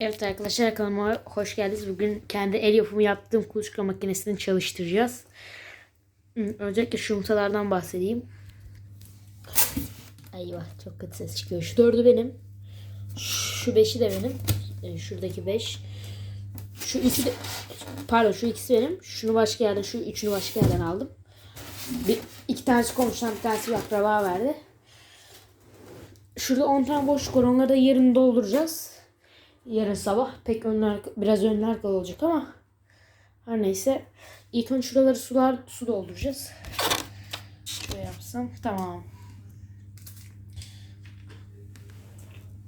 Evet arkadaşlar kanalıma hoş geldiniz. Bugün kendi el yapımı yaptığım kuluçka makinesini çalıştıracağız. Öncelikle şu yumurtalardan bahsedeyim. Eyvah çok kötü ses çıkıyor. Şu dördü benim. Şu beşi de benim. Yani şuradaki beş. Şu ikisi de pardon şu ikisi benim. Şunu başka yerden şu üçünü başka yerden aldım. Bir, iki tanesi komşudan bir tanesi bir akraba verdi. Şurada 10 tane boşluk var. Onları da yarın dolduracağız yarın sabah. Pek önler biraz önler kal olacak ama her neyse. İlk önce şuraları sular su dolduracağız. Şöyle yapsam tamam.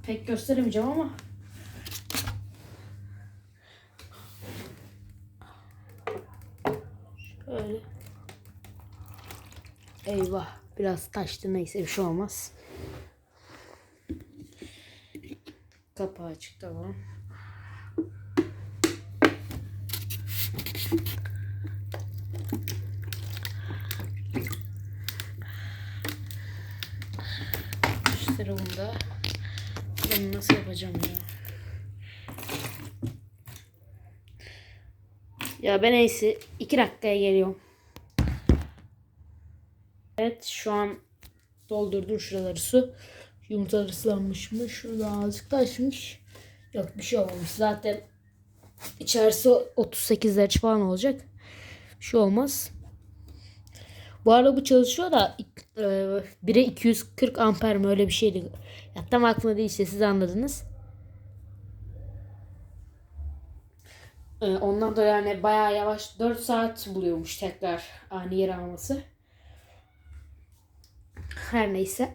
Pek gösteremeyeceğim ama şöyle Eyvah biraz taştı neyse bir şey olmaz. Kapağı açık tamam. İşte bunda. Bunu nasıl yapacağım ya? Ya ben neyse 2 dakikaya geliyorum. Evet şu an doldurdum şuraları su. Yumurtalar ıslanmış mı? Şurada azıcık taşmış. Yok bir şey olmamış. Zaten içerisi 38 derece falan olacak. Bir şey olmaz. Bu arada bu çalışıyor da e, 1'e 240 amper mi öyle bir şeydi. Ya tam aklımda değil işte siz anladınız. E, ondan da yani bayağı yavaş 4 saat buluyormuş tekrar ani yer alması. Her neyse.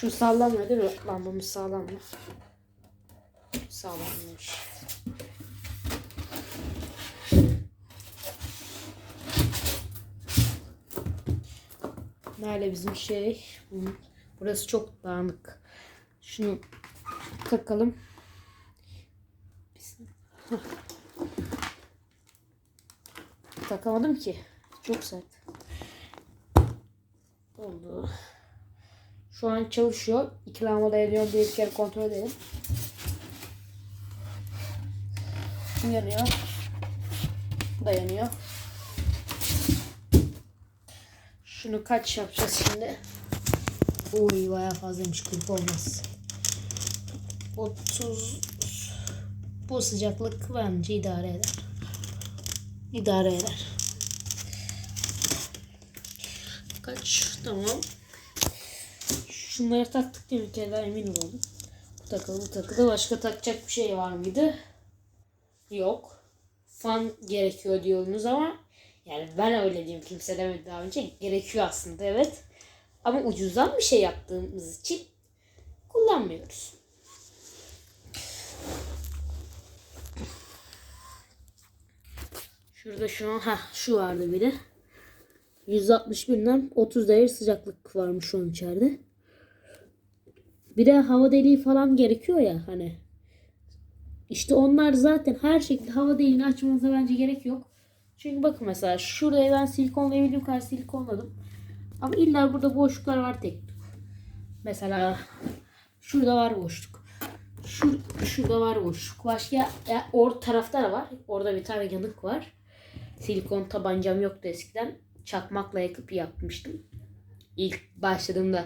Şu sallanmıyor değil mi? Lambamız sağlamlı. Sağlammış. Nerede bizim şey? Burası çok dağınık. Şunu takalım. Takamadım ki. Çok sert. Oldu. Şu an çalışıyor. İki lambada ediyorum. Bir kere kontrol edelim. Yanıyor. Bu da yanıyor. Şunu kaç yapacağız şimdi? Uy bayağı fazlaymış. 40 olmaz. 30 bu sıcaklık bence idare eder. İdare eder. Kaç? Tamam. Şunları taktık diye bir kere daha emin oldum. Bu takılı bu takılı. Başka takacak bir şey var mıydı? Yok. Fan gerekiyor diyorsunuz ama yani ben öyle diyeyim kimse demedi daha önce. Gerekiyor aslında evet. Ama ucuzdan bir şey yaptığımız için kullanmıyoruz. Şurada şu an ha şu vardı bir de. 161'den 30 derece sıcaklık varmış an içeride. Bir de hava deliği falan gerekiyor ya hani. İşte onlar zaten her şekilde hava deliğini açmanıza bence gerek yok. Çünkü bakın mesela şuraya ben silikonlayabildiğim kadar silikonladım. Ama illa burada boşluklar var tek. Mesela şurada var boşluk. Şur, şurada var boşluk. Başka ya, or tarafta da var. Orada bir tane yanık var. Silikon tabancam yoktu eskiden. Çakmakla yakıp yapmıştım. İlk başladığımda.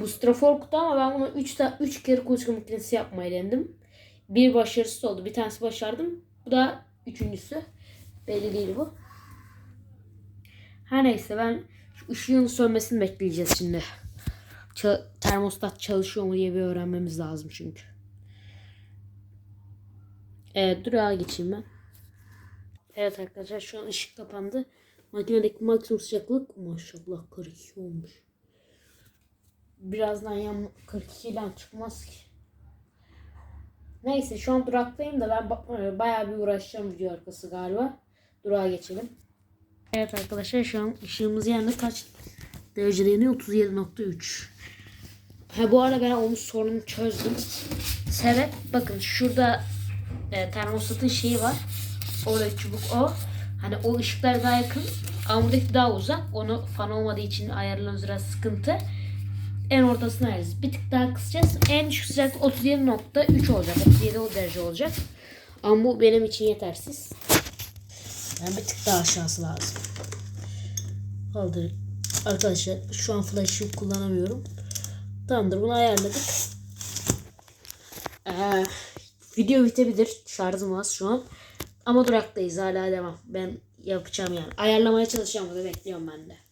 Bu straforktu ama ben bunu 3 3 kere kuluçka makinesi yapmayı denedim. Bir başarısız oldu. Bir tanesi başardım. Bu da üçüncüsü. Belli değil bu. Her neyse ben şu ışığın sönmesini bekleyeceğiz şimdi. Ça- termostat çalışıyor mu diye bir öğrenmemiz lazım çünkü. Evet durağa geçeyim ben. Evet arkadaşlar şu an ışık kapandı. Makinedeki maksimum sıcaklık maşallah 42 olmuş. Birazdan yan 42'den çıkmaz ki. Neyse şu an duraktayım da ben ba- bayağı bir uğraşacağım video arkası galiba. Durağa geçelim. Evet arkadaşlar şu an ışığımız yanında kaç derecede yanıyor? 37.3. Ha bu arada ben onun sorununu çözdüm. Sebep bakın şurada e, termostatın şeyi var. Oradaki çubuk o. Hani o ışıklar daha yakın. Ama buradaki daha uzak. Onu fan olmadığı için ayarlarımız biraz sıkıntı. En ortasına ayıracağız. Bir tık daha kısacağız. En düşük sıcaklık 37.3 olacak. 37 o derece olacak. Ama bu benim için yetersiz. Yani bir tık daha aşağısı lazım. Kaldır. Arkadaşlar şu an flash'ı kullanamıyorum. Tamamdır bunu ayarladık. Ee, video bitebilir. Şarjım az şu an. Ama duraktayız hala devam. Ben yapacağım yani. Ayarlamaya çalışacağım. Bunu bekliyorum ben de.